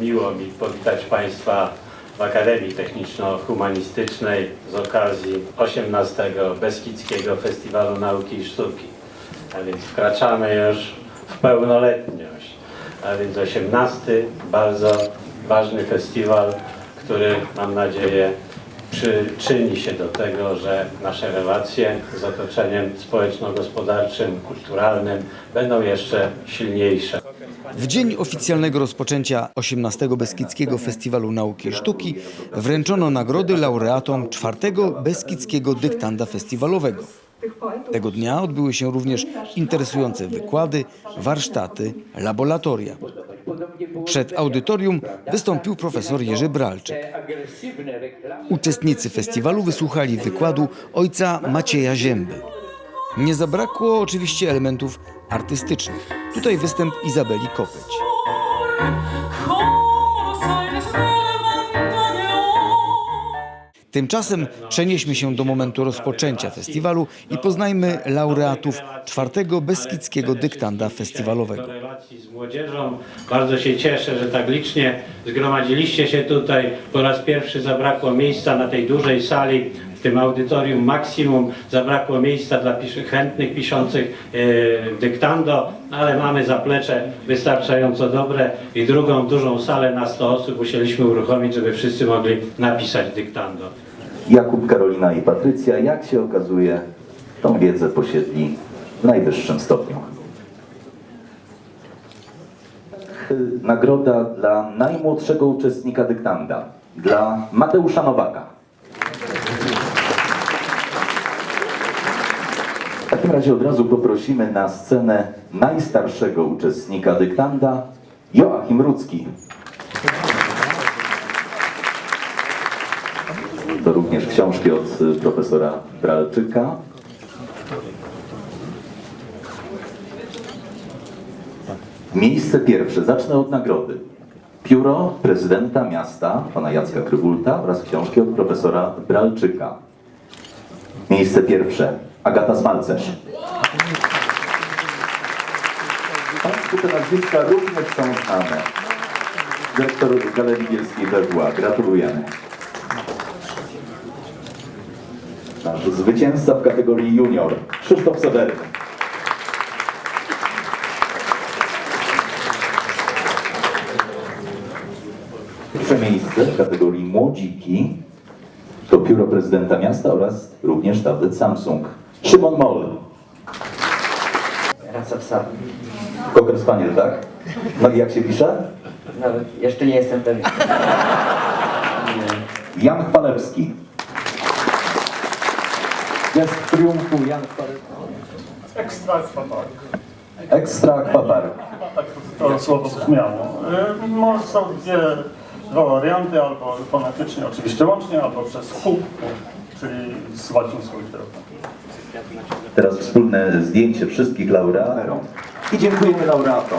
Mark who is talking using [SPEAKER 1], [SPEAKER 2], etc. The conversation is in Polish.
[SPEAKER 1] miło mi powitać Państwa w Akademii Techniczno-Humanistycznej z okazji 18 Beskidzkiego Festiwalu Nauki i Sztuki. A więc wkraczamy już w pełnoletność. A więc 18 bardzo ważny festiwal, który mam nadzieję przyczyni się do tego, że nasze relacje z otoczeniem społeczno-gospodarczym, kulturalnym będą jeszcze silniejsze.
[SPEAKER 2] W dzień oficjalnego rozpoczęcia 18 Beskidzkiego Festiwalu Nauki i Sztuki wręczono nagrody laureatom czwartego Beskidzkiego Dyktanda Festiwalowego. Tego dnia odbyły się również interesujące wykłady, warsztaty, laboratoria. Przed audytorium wystąpił profesor Jerzy Bralczyk. Uczestnicy festiwalu wysłuchali wykładu ojca Macieja Zięby. Nie zabrakło oczywiście elementów artystycznych. Tutaj występ Izabeli Kopeć. Tymczasem przenieśmy się do momentu rozpoczęcia festiwalu i poznajmy laureatów czwartego Beskidzkiego Dyktanda Festiwalowego.
[SPEAKER 1] z młodzieżą. Bardzo się cieszę, że tak licznie zgromadziliście się tutaj. Po raz pierwszy zabrakło miejsca na tej dużej sali, w tym audytorium maksimum. Zabrakło miejsca dla chętnych piszących e, dyktando, ale mamy zaplecze wystarczająco dobre i drugą dużą salę na 100 osób musieliśmy uruchomić, żeby wszyscy mogli napisać dyktando.
[SPEAKER 3] Jakub, Karolina i Patrycja, jak się okazuje, tą wiedzę posiedli w najwyższym stopniu. Nagroda dla najmłodszego uczestnika dyktanda, dla Mateusza Nowaka. W takim razie od razu poprosimy na scenę najstarszego uczestnika dyktanda, Joachim Rudzki. To również książki od y, profesora Bralczyka. Miejsce pierwsze. Zacznę od nagrody. Pióro prezydenta miasta, pana Jacka Krybulta oraz książki od profesora Bralczyka. Miejsce pierwsze. Agata Smalcerz. Państwu te nazwiska również są znane. Dyrektor Galerii Bielskiej Wedła. Gratulujemy. Nasz zwycięzca w kategorii junior, Krzysztof Sewerny. Pierwsze miejsce w kategorii młodziki to Biuro Prezydenta Miasta oraz również tablet Samsung. Szymon Moll.
[SPEAKER 4] Rasa psa.
[SPEAKER 3] Koker Spaniel, tak? No i jak się pisze?
[SPEAKER 4] Nawet jeszcze nie jestem pewien.
[SPEAKER 3] Jan Chwalewski. Jest triumfu Jan Chwalewski.
[SPEAKER 5] Ekstra akwapark.
[SPEAKER 3] Ekstra Aquapark.
[SPEAKER 5] Tak to, słowo brzmiało. Y, Może są dwie, dwa warianty, albo fonetycznie oczywiście łącznie, albo przez hu, czyli z łacińską literą.
[SPEAKER 3] Teraz wspólne zdjęcie wszystkich laureatów. I dziękujemy laureatom.